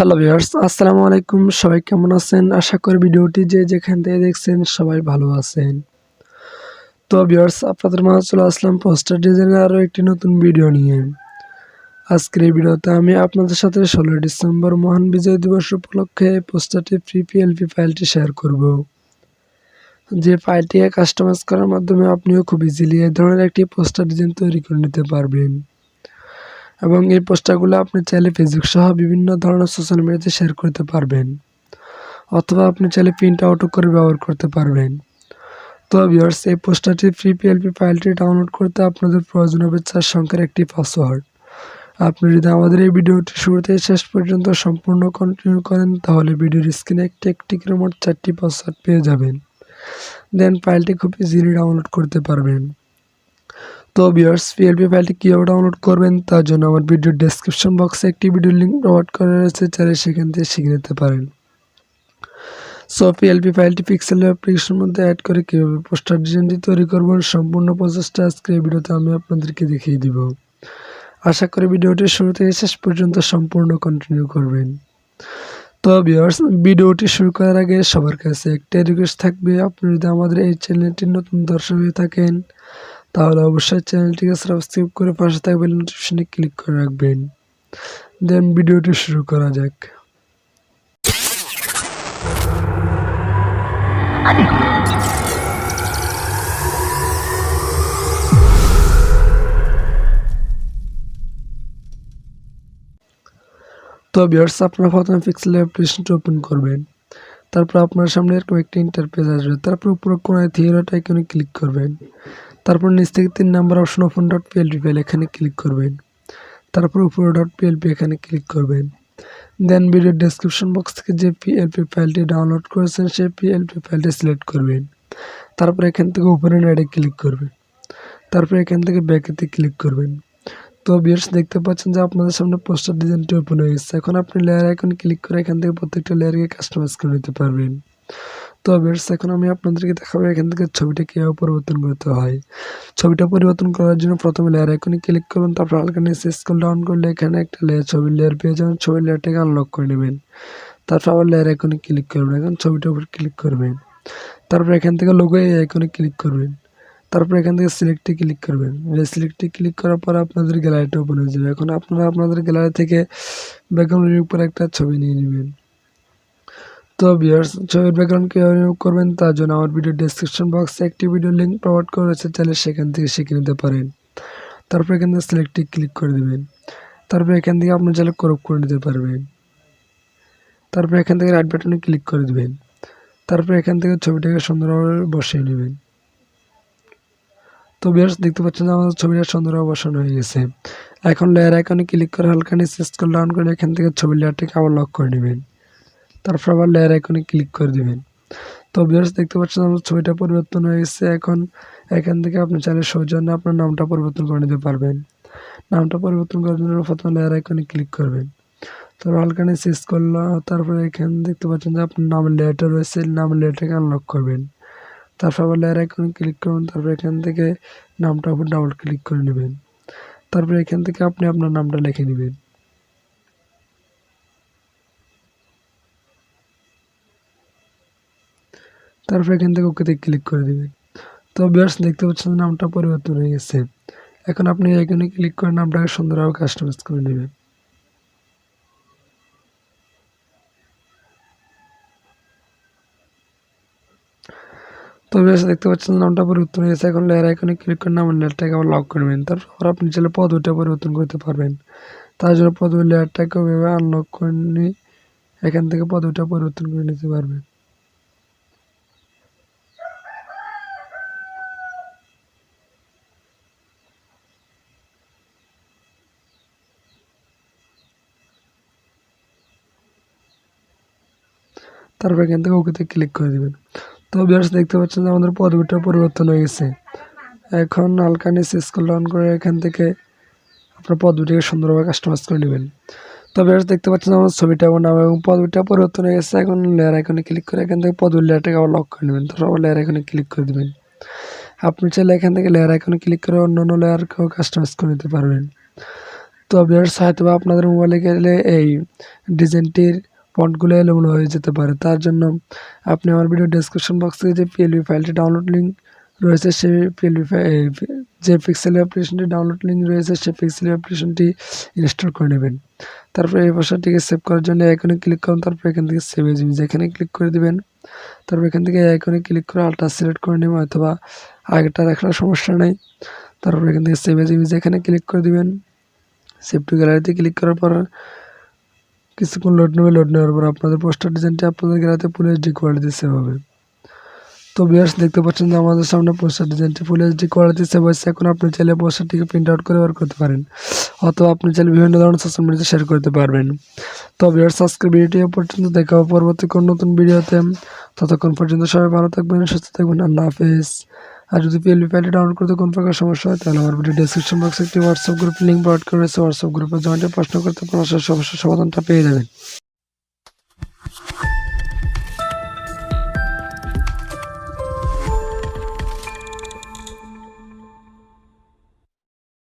Hello viewers, আসসালামু আলাইকুম। সবাই কেমন আছেন? আশা করি ভিডিওটি যে যেখান থেকে দেখছেন সবাই ভালো আছেন। তো ভিউয়ার্স, আপনাদের মাঝে চলে আসলাম পোস্টার ডিজাইনের আরও একটি নতুন ভিডিও নিয়ে। আজকের এই ভিডিওতে আমি আপনাদের সাথে ষোলোই ডিসেম্বর মহান বিজয় দিবস উপলক্ষে পোস্টারটি ফ্রি পিএলপি ফাইলটি শেয়ার করব। যে ফাইলটিকে কাস্টমাইজ করার মাধ্যমে আপনিও খুব ইজিলি এই ধরনের একটি পোস্টার ডিজাইন তৈরি করে নিতে পারবেন। এবং এই পোস্টারগুলো আপনি চাইলে ফেসবুক সহ বিভিন্ন ধরনের সোশ্যাল মিডিয়াতে শেয়ার করতে পারবেন। অথবা আপনি চাইলে প্রিন্ট আউটও করে ব্যবহার করতে পারবেন। তো ভিউয়ার্স এই পোস্টারটি ফ্রি পিএলপি ফাইলটি ডাউনলোড করতে আপনাদের প্রয়োজন হবে চার সংখ্যার একটি পাসওয়ার্ড আপনি যদি আমাদের এই ভিডিওটি শুরু থেকে শেষ পর্যন্ত সম্পূর্ণ কন্টিনিউ করেন, তাহলে ভিডিওর স্ক্রিনে একটি একটি করে মোট চারটি পাসওয়ার্ড পেয়ে যাবেন। দেন ফাইলটি খুব ইজিলি ডাউনলোড করতে পারবেন। তো ভিউয়ার্স পিএলপি ফাইলটি কীভাবে ডাউনলোড করবেন তার জন্য আমার ভিডিওর ডেসক্রিপশন বক্সে একটি ভিডিও লিঙ্ক প্রোভাইড করা রয়েছে, চাইলে সেখান থেকে শিখে নিতে পারেন। সো পিএলপি ফাইলটি পিক্সেল অ্যাপ্লিকেশনের মধ্যে অ্যাড করে কীভাবে পোস্টার ডিজাইনটি তৈরি করবেন, সম্পূর্ণ প্রসেসটা আজকের এই ভিডিওতে আমি আপনাদেরকে দেখিয়ে দিব। আশা করি ভিডিওটি শুরু থেকে শেষ পর্যন্ত সম্পূর্ণ কন্টিনিউ করবেন। তো ভিউয়ার্স ভিডিওটি শুরু করার আগে সবার কাছে একটাই রিকোয়েস্ট থাকবে, আপনি যদি আমাদের এই চ্যানেলটি নতুন দর্শক হয়ে থাকেন তাহলে অবশ্যই চ্যানেলটিকে সাবস্ক্রাইব করে পাশে থাকবেন নোটিফিকেশনে ক্লিক করে রাখবেন। দেন ভিডিওটি শুরু করা যাক। তো ভিউয়ার্স আপনারা প্রথমে পিক্সেল অ্যাপ্লিকেশনটি ওপেন করবেন। তারপর আপনার সামনে এরকম একটি ইন্টারপেজ আসবে। তারপর উপরে কোনায় থিয়েরোটা এখানে ক্লিক করবেন। তারপর নিচ থেকে তিন number option open dot PLP file এখানে ক্লিক করবেন। তারপর উপরে ডট পিএলপি এখানে ক্লিক করবেন। দেন ভিডিও ডেসক্রিপশন বক্স থেকে যে পিএলপি ফাইলটি ডাউনলোড করেছেন, সেই পিএলপি ফাইলটি সিলেক্ট করবেন। তারপর এখান থেকে ওপেন অ্যাডে ক্লিক করবেন। তারপর এখান থেকে ব্যাকেতে ক্লিক করবেন। তো বিয়ার্স দেখতে পাচ্ছেন যে আপনাদের সামনে পোস্টার ডিজাইনটি ওপেন হয়ে গেছে। এখন আপনি লেয়ার আইকনে ক্লিক করে এখান থেকে প্রত্যেকটা লেয়ারকে কাস্টমাইজ করে নিতে পারবেন। তো বিয়ার্স এখন আমি আপনাদেরকে দেখাবো এখান থেকে ছবিটা কীভাবে পরিবর্তন করতে হয়। ছবিটা পরিবর্তন করার জন্য প্রথমে লেয়ার আইকনে ক্লিক করবেন তারপর হালকা নিচে স্কুল ডাউন করলে এখানে একটা লেয়ার ছবির লেয়ার পেয়ে যাবেন, ছবির লেয়ারটাকে আনলক করে নেবেন। তারপর আবার লেয়ার আইকনে ক্লিক করবেন, এখন ছবিটার উপর ক্লিক করবেন। তারপর এখান থেকে লোগো এই আইকনে ক্লিক করবেন। তারপর এখান থেকে সিলেক্টে ক্লিক করবেন। সিলেক্টে ক্লিক করার পর আপনাদের গ্যালারিটা ওপেন হয়ে যাবে। এখন আপনারা আপনাদের গ্যালারি থেকে ব্যাকগ্রাউন্ডের উপর একটা ছবি নিয়ে নেবেন। তো বিয়ার্স ছবির ব্যাকগ্রাউন্ড কীভাবে রিমুভ করবেন তার জন্য আমার ভিডিও ডেসক্রিপশন বক্সে একটি ভিডিও লিঙ্ক প্রোভাইড করা রয়েছে, চাইলে সেখান থেকে শিখে নিতে পারেন। তারপর এখান থেকে সিলেক্টে ক্লিক করে দেবেন। তারপর এখান থেকে আপনি চাইলে ক্রপ করে নিতে পারবেন। তারপর এখান থেকে রাইট বাটনে ক্লিক করে দেবেন। তারপর এখান থেকে ছবিটাকে সুন্দরভাবে বসিয়ে নেবেন। তো বিয়ার্স দেখতে পাচ্ছেন যে আমাদের ছবিটা সুন্দরভাবে বসানো হয়ে গেছে। এখন লেয়ার আইকনে ক্লিক করে হালকা নিচে স্ক্রল ডাউন করে এখান থেকে ছবি লেয়ারটাকে আবার লক করে নেবেন। তারপর আবার লেয়ার আইকনে ক্লিক করে দেবেন। তো বিয়ার্স দেখতে পাচ্ছেন আমার ছবিটা পরিবর্তন হয়ে গেছে। এখন এখান থেকে আপনি চাইলে সৌজন্যে আপনার নামটা পরিবর্তন করে নিতে পারবেন। নামটা পরিবর্তন করার জন্য প্রথমে লেয়ার আইকনে ক্লিক করবেন। তারপর হালকা নিচে স্ক্রল তারপরে এখানে দেখতে পাচ্ছেন যে আপনার নামের লেয়ারটা রয়েছে। নামের লেয়ারটাকে আনলক করবেন। তারপর আবার লেয়ার আইকনে ক্লিক করবেন। তারপর এখান থেকে নামটা উপর ডাবল ক্লিক করে নেবেন। তারপর এখান থেকে আপনি আপনার নামটা লিখে নেবেন। তারপর এখান থেকে ওকেতে ক্লিক করে দেবেন। তো বিয়ার্স দেখতে পাচ্ছেন নামটা পরিবর্তন হয়ে গেছে। এখন আপনি এখানে ক্লিক করে নামটাকে সুন্দরভাবে কাস্টমাইজ করে নেবেন। তো বেশ দেখতে পাচ্ছেন নামটা পরিবর্তন হয়েছে এখন লেয়ার আইকনে ক্লিক করে নামের লেয়ারটাকে আবার লক করে নেবেন। তারপর আপনি চাইলে পদবিটা পরিবর্তন করতে পারবেন। তার জন্য পদবি লেয়ারটাকে ওইভাবে আনলক করে নিয়ে এখান থেকে পদবিটা পরিবর্তন করে নিতে পারবেন। তারপর এখান থেকে ওকেতে ক্লিক করে দেবেন। তো বিয়ার্স দেখতে পাচ্ছেন যে আমাদের পদবিটা পরিবর্তন হয়ে গেছে। এখন হালকা স্কুল ডাউন করে এখান থেকে আপনার পদবিটাকে সুন্দরভাবে কাস্টমাইজ করে নেবেন। তো বিয়ার্স দেখতে পাচ্ছেন আমার ছবিটা এবং নাম এবং পদবিটা পরিবর্তন হয়ে গেছে। এখন লেয়ার আইকনে ক্লিক করে এখান থেকে পদবির লেয়ারটাকে আবার লক করে নেবেন। তারপর লেয়ার আইকনে ক্লিক করে দেবেন। আপনি চাইলে এখান থেকে লেয়ার আইকনে ক্লিক করে অন্য অন্য লেয়ারকেও কাস্টমাইজ করে নিতে পারবেন। তো ভিউয়ার্স হয়তো আপনাদের মোবাইলে গেলে এই ডিজাইনটির ফন্টগুলো এলোমেলো হয়ে যেতে পারে। তার জন্য আপনি আমার ভিডিও ডেসক্রিপশন বক্স যে পিএলবি ফাইলটি ডাউনলোড লিঙ্ক রয়েছে, সেই পিএলবি যে পিক্সেল অ্যাপ্লিকেশনটি ডাউনলোড লিঙ্ক রয়েছে, সেই পিক্সেল অ্যাপ্লিকেশনটি ইনস্টল করে নেবেন। তারপরে এই ভাষাটিকে সেভ করার জন্য এখানে ক্লিক করুন, তারপর এখান থেকে সেভ এজ ইমেজ এখানে ক্লিক করে দিবেন, তারপর এখান থেকে আইকনে ক্লিক করে আলট্রা সিলেক্ট করে নেবেন, অথবা আগেটা রাখার সমস্যা নেই। তারপর এখান থেকে সেভ এজ ইমেজ এখানে ক্লিক করে দিবেন সেভ টু গ্যালারিতে ক্লিক করার পর কিছুক্ষণ লোড নেবে লোড নেওয়ার পর আপনাদের পোস্টার ডিজাইনটি আপনাদের গ্যালারিতে ফুল এইচডি কোয়ালিটি সেভ হবে। তো বিয়ার্স দেখতে পাচ্ছেন যে আমাদের সামনে পোস্টার ডিজাইনটি ফুল এইচডি কোয়ালিটি সেভ হয়েছে। এখন আপনি চাইলে পোস্টারটিকে প্রিন্ট আউট করে ব্যবহার করতে পারেন, অথবা আপনি চাইলে বিভিন্ন ধরনের সোশ্যাল মিডিয়াতে শেয়ার করতে পারবেন। তো বিয়ার্স আজকের ভিডিওটি পর্যন্ত। দেখা হবে পরবর্তী কোনো নতুন ভিডিওতে। ততক্ষণ পর্যন্ত সবাই ভালো থাকবেন, সুস্থ থাকবেন। আল্লাহ হাফেজ। আর যদি পিএলপি ফাইলটা ডাউনলোড করতে কোনো প্রকার সমস্যা হয়, তাহলে আমার ভিডিও ডিসক্রিপশন বক্সে একটি হোয়াটসঅ্যাপ গ্রুপ লিঙ্ক প্রোভাইড করেছে হোয়াটসঅ্যাপ গ্রুপে জয়েন্টে প্রশ্ন করতে সমস্যার সমাধানটা পেয়ে যাবেন।